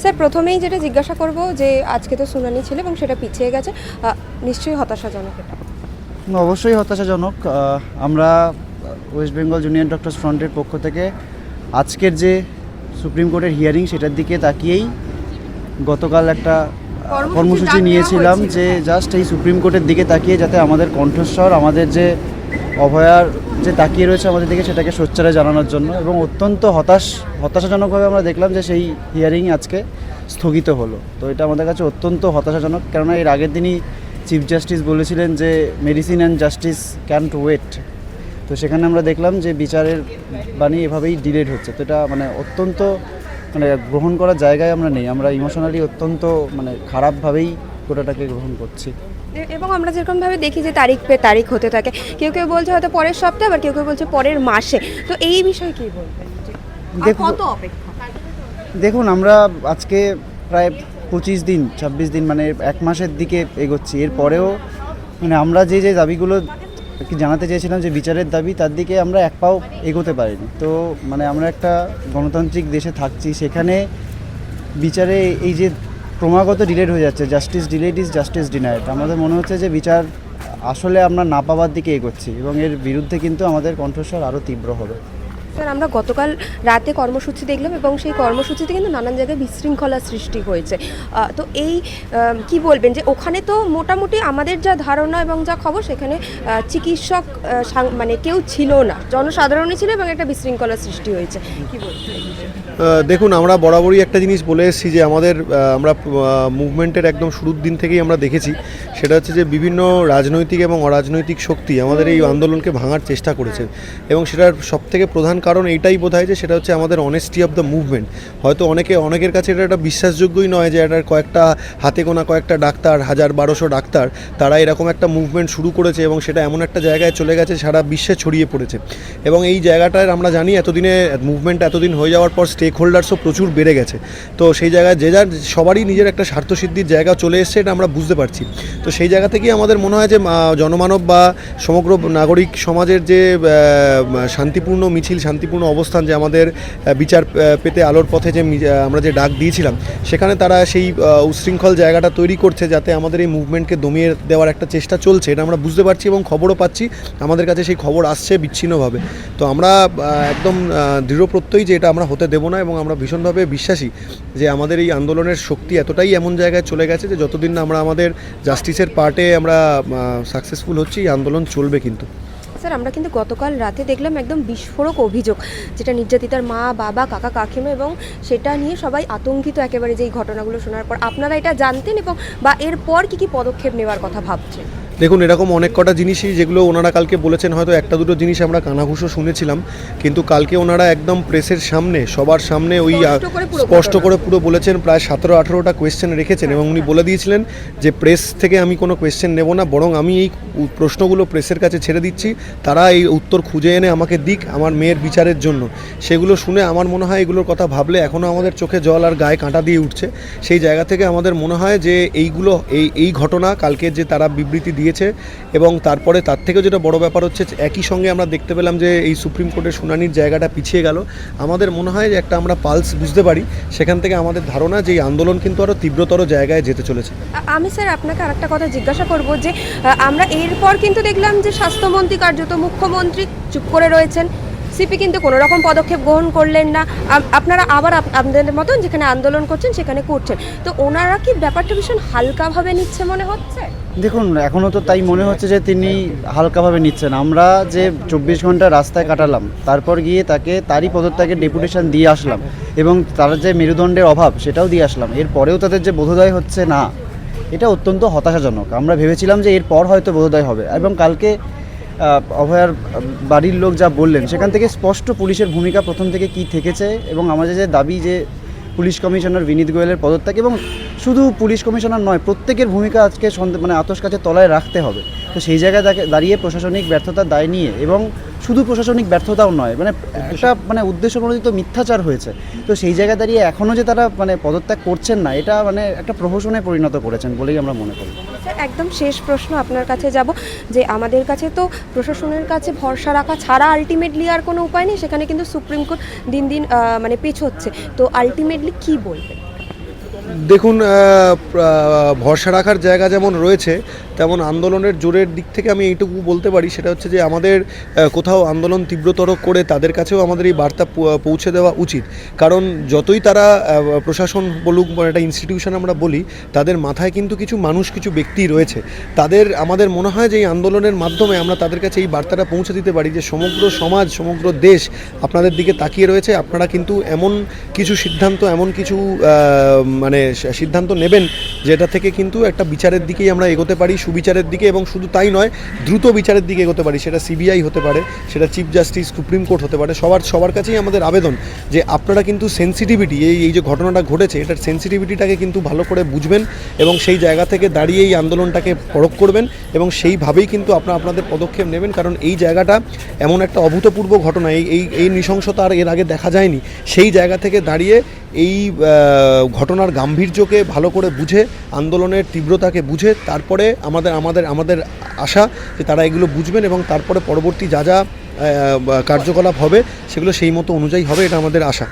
Sir প্রথমেই যেটা জিজ্ঞাসা করব যে আজকে তো শুনানি ছিল এবং সেটা পিছিয়ে গেছে নিশ্চয়ই হতাশাজনক এটা? অবশ্যই হতাশাজনক। আমরা ওয়েস্ট বেঙ্গল জুনিয়র ডক্টরস ফ্রন্টের পক্ষ থেকে আজকের যে সুপ্রিম কোর্টের হিয়ারিং সেটার দিকে তাকিয়েই গতকাল একটা কর্মসূচি নিয়েছিলাম যে জাস্ট এই সুপ্রিম কোর্টের দিকে তাকিয়ে যাতে আমাদের কণ্ঠস্বর আমাদের যে অভয়ার যে তাকিয়ে রয়েছে আমাদের দিকে সেটাকে সোচ্চারে জানানোর জন্য এবং অত্যন্ত হতাশ, হতাশাজনকভাবে আমরা দেখলাম যে সেই হিয়ারিং আজকে স্থগিত হলো। তো এটা আমাদের কাছে অত্যন্ত হতাশাজনক, কেননা এর আগের দিনই চিফ জাস্টিস বলেছিলেন যে medicine and justice can't wait তো সেখানে আমরা দেখলাম যে বিচারের বাণী এভাবেই ডিলেড হচ্ছে। তো এটা মানে অত্যন্ত মানে গ্রহণ করার জায়গায় আমরা নেই। আমরা ইমোশনালি অত্যন্ত মানে খারাপভাবেই গোটাটাকে গ্রহণ করছি। এবং আমরা যেরকমভাবে দেখি যে তারিখ পে তারিখ হতে থাকে কেউ কেউ বলছে হয়তো পরের সপ্তাহে আবার কেউ কেউ বলছে পরের মাসে। তো এই বিষয়ে কি বলবেন? কত অপেক্ষা? দেখুন আমরা আজকে প্রায় পঁচিশ দিন ছাব্বিশ দিন মানে এক মাসের দিকে এগোচ্ছি। এরপরেও মানে আমরা যে যে দাবিগুলো জানাতে চেয়েছিলাম যে বিচারের দাবি তার দিকে আমরা এক পাও এগোতে পারিনি। তো মানে আমরা একটা গণতান্ত্রিক দেশে থাকছি সেখানে বিচারে এই যে ক্রমাগত ডিলেট হয়ে যাচ্ছে justice delayed is justice denied আমাদের মনে হচ্ছে যে বিচার আসলে আমরা না পাওয়ার দিকে এগোচ্ছি এবং এর বিরুদ্ধে কিন্তু আমাদের কণ্ঠস্বর আরও তীব্র হবে। স্যার, আমরা গতকাল রাতে কর্মসূচি দেখলাম এবং সেই কর্মসূচিতে কিন্তু নানান জায়গায় বিশৃঙ্খলা সৃষ্টি হয়েছে। তো এই কি বলবেন যে ওখানে তো মোটামুটি আমাদের যা ধারণা এবং যা খবর, সেখানে চিকিৎসক মানে কেউ ছিল না। জনসাধারণই ছিল এবং একটা বিশৃঙ্খলা সৃষ্টি হয়েছে। কি দেখুন, আমরা বরাবরই একটা জিনিস বলে এসেছি যে আমাদের আমরা মুভমেন্টের একদম শুরুর দিন থেকেই আমরা দেখেছি। সেটা হচ্ছে যে বিভিন্ন রাজনৈতিক এবং অরাজনৈতিক শক্তি আমাদের এই আন্দোলনকে ভাঙার চেষ্টা করেছে। এবং সেটার সবথেকে প্রধান কারণ এইটাই বোধ হয় যে সেটা হচ্ছে আমাদের অনেস্টি অফ দ্য মুভমেন্ট হয়তো অনেকে, অনেকের কাছে এটা একটা বিশ্বাসযোগ্যই নয় যে এটার কয়েকটা হাতে গোনা কয়েকটা ডাক্তার, হাজার বারোশো ডাক্তার, তারা এরকম একটা মুভমেন্ট শুরু করেছে এবং সেটা এমন একটা জায়গায় চলে গেছে, সারা বিশ্বে ছড়িয়ে পড়েছে। এবং এই জায়গাটায় আমরা জানি এতদিনে মুভমেন্ট এতদিন হয়ে যাওয়ার পর স্টেক হোল্ডার্সও প্রচুর বেড়ে গেছে। তো সেই জায়গায় যে যার, সবারই নিজের একটা স্বার্থসিদ্ধির জায়গা চলে এসছে এটা আমরা বুঝতে পারছি। তো সেই জায়গা থেকেই আমাদের মনে হয় যে জনমানব বা সমগ্র নাগরিক সমাজের যে শান্তিপূর্ণ মিছিল শান্তিপূর্ণ অবস্থান যে আমাদের বিচার পেতে আলোর পথে যে আমরা যে ডাক দিয়েছিলাম সেখানে তারা সেই আহ, উচ্ছৃঙ্খল জায়গাটা তৈরি করছে যাতে আমাদের এই মুভমেন্টকে দমিয়ে দেওয়ার একটা চেষ্টা চলছে। এটা আমরা বুঝতে পারছি এবং খবরও পাচ্ছি। আমাদের কাছে সেই খবর আসছে বিচ্ছিন্নভাবে। তো আমরা একদম আহ, দৃঢ় প্রত্যয়ী যে এটা আমরা হতে দেবো না এবং আমরা ভীষণভাবে বিশ্বাসী যে আমাদের এই আন্দোলনের শক্তি এতটাই এমন জায়গায় চলে গেছে যে যতদিন না আমরা আমাদের জাস্টিসের পার্টে আমরা সাকসেসফুল হচ্ছি এই আন্দোলন চলবে কিন্তু। স্যার, আমরা কিন্তু গতকাল রাতে দেখলাম একদম বিস্ফোরক অভিযোগ, যেটা নির্যাতিতার মা, বাবা, কাকা, কাকিমা এবং সেটা নিয়ে সবাই আতঙ্কিত একেবারে যে এই ঘটনাগুলো শোনার পর। আপনারা এটা জানতেন এবং বা এরপর কি কি পদক্ষেপ নেওয়ার কথা ভাবছেন? দেখুন এরকম অনেক কটা জিনিসই যেগুলো ওনারা কালকে বলেছেন হয়তো একটা দুটো জিনিস আমরা কানাঘুষো শুনেছিলাম কিন্তু কালকে ওনারা একদম প্রেসের সামনে সবার সামনে ওই স্পষ্ট করে পুরো বলেছেন। প্রায় সতেরো আঠেরোটা কোয়েশ্চেন রেখেছেন এবং উনি বলে দিয়েছিলেন যে প্রেস থেকে আমি কোনো কোয়েশ্চেন নেব না বরং আমি এই প্রশ্নগুলো প্রেসের কাছে ছেড়ে দিচ্ছি তারা এই উত্তর খুঁজে এনে আমাকে দিক আমার মেয়ের বিচারের জন্য। সেগুলো শুনে আমার মনে হয় এগুলোর কথা ভাবলে এখনও আমাদের চোখে জল আর গায়ে কাঁটা দিয়ে উঠছে। সেই জায়গা থেকে আমাদের মনে হয় যে এইগুলো এই এই ঘটনা কালকে যে তারা বিবৃতি দিয়েছে এবং তারপরে তার থেকেও যেটা বড় ব্যাপার হচ্ছে একই সঙ্গে আমরা দেখতে পেলাম যে এই সুপ্রিম কোর্টের শুনানির জায়গাটা পিছিয়ে গেল। আমাদের মনে হয় যে একটা আমরা পালস বুঝতে পারি, সেখান থেকে আমাদের ধারণা যে এই আন্দোলন কিন্তু আরও তীব্রতর জায়গায় যেতে চলেছে। আমি স্যার আপনাকে আরেকটা কথা জিজ্ঞাসা করব যে আমরা এরপর কিন্তু দেখলাম যে স্বাস্থ্যমন্ত্রী কার্যত মুখ্যমন্ত্রী চুপ করে রয়েছেন। সিপি কিন্তু কোনো রকম পদক্ষেপ গ্রহণ করলেন না। আপনারা আবার আপ- আপনাদের মতন যেখানে আন্দোলন করছেন সেখানে করছেন। তো ওনারা কি ব্যাপারটা ভীষণ হালকাভাবে নিচ্ছে মনে হচ্ছে? দেখুন এখনও তো তাই মনে হচ্ছে যে তিনি হালকাভাবে নিচ্ছেন। আমরা যে চব্বিশ ঘণ্টা রাস্তায় কাটালাম, তারপর গিয়ে তাকে, তারই পদত্যাগের ডেপুটেশন দিয়ে আসলাম এবং তার যে মেরুদণ্ডের অভাব সেটাও দিয়ে আসলাম। এরপরেও তাদের যে বোধোদয় হচ্ছে না, এটা অত্যন্ত হতাশাজনক। আমরা ভেবেছিলাম যে এরপর হয়তো বোধোদয় হবে এবং কালকে অভয়ার বাড়ির লোক যা বললেন, সেখান থেকে স্পষ্ট পুলিশের ভূমিকা প্রথম থেকে কি থেকেছে এবং আমাদের যে দাবি যে পুলিশ কমিশনার বিনীত গোয়েলের পদত্যাগ এবং শুধু পুলিশ কমিশনার নয়, প্রত্যেকের ভূমিকা আজকে মানে আতস কাছে তলায় রাখতে হবে। তো সেই জায়গায় দাঁড়িয়ে প্রশাসনিক ব্যর্থতা দায় নিয়ে এবং শুধু প্রশাসনিক ব্যর্থতাও নয় মানে একটা মানে উদ্দেশ্য প্রণোদিত মিথ্যাচার হয়েছে। তো সেই জায়গায় দাঁড়িয়ে এখনও যে তারা মানে পদত্যাগ করছেন না এটা মানে একটা প্রহসনে পরিণত করেছেন বলেই আমরা মনে করি। স্যার একদম শেষ প্রশ্ন আপনার কাছে যাব যে আমাদের কাছে তো প্রশাসনের কাছে ভরসা রাখা ছাড়া আলটিমেটলি আর কোনো উপায় নেই সেখানে কিন্তু সুপ্রিম কোর্ট দিন দিন মানে পেছোচ্ছে। তো আলটিমেটলি কি বলবেন? দেখুন ভরসা রাখার জায়গা যেমন রয়েছে তেমন আন্দোলনের জোরের দিক থেকে আমি এইটুকু বলতে পারি, সেটা হচ্ছে যে আমাদের কোথাও আন্দোলন তীব্রতর করে তাদের কাছেও আমাদের এই বার্তা পৌঁছে দেওয়া উচিত। কারণ যতই তারা প্রশাসন বলুক বা একটা ইনস্টিটিউশন আমরা বলি, তাদের মাথায় কিন্তু কিছু মানুষ, কিছু ব্যক্তি রয়েছে। তাদের, আমাদের মনে হয় যে এই আন্দোলনের মাধ্যমে আমরা তাদের কাছে এই বার্তাটা পৌঁছে দিতে পারি যে সমগ্র সমাজ, সমগ্র দেশ আপনাদের দিকে তাকিয়ে রয়েছে। আপনারা কিন্তু এমন কিছু সিদ্ধান্ত, এমন কিছু মানে সিদ্ধান্ত নেবেন যেটা থেকে কিন্তু একটা বিচারের দিকেই আমরা এগোতে পারি সুবিচারের দিকে এবং শুধু তাই নয়, দ্রুত বিচারের দিকে এগোতে পারি। সেটা সিবিআই হতে পারে, সেটা চিফ জাস্টিস সুপ্রিম কোর্ট হতে পারে। সবার সবার কাছেই আমাদের আবেদন যে আপনারা কিন্তু সেন্সিটিভিটি এই এই যে ঘটনাটা ঘটেছে, এটার সেন্সিটিভিটিটাকে কিন্তু ভালো করে বুঝবেন এবং সেই জায়গা থেকে দাঁড়িয়ে এই আন্দোলনটাকে পরখ করবেন এবং সেইভাবেই কিন্তু আপনারা আপনাদের পদক্ষেপ নেবেন। কারণ এই জায়গাটা এমন একটা অভূতপূর্ব ঘটনা, এই এই এই নৃশংসতা আর এর আগে দেখা যায়নি। সেই জায়গা থেকে দাঁড়িয়ে এই ঘটনার গাম্ভীর্যকে ভালো করে বুঝে, আন্দোলনের তীব্রতাকে বুঝে, তারপরে আমাদের আমাদের আমাদের আশা যে তারা এগুলো বুঝবেন এবং তারপরে পরবর্তী যা যা কার্যকলাপ হবে, সেগুলো সেই মতো অনুযায়ী হবে, এটা আমাদের আশা।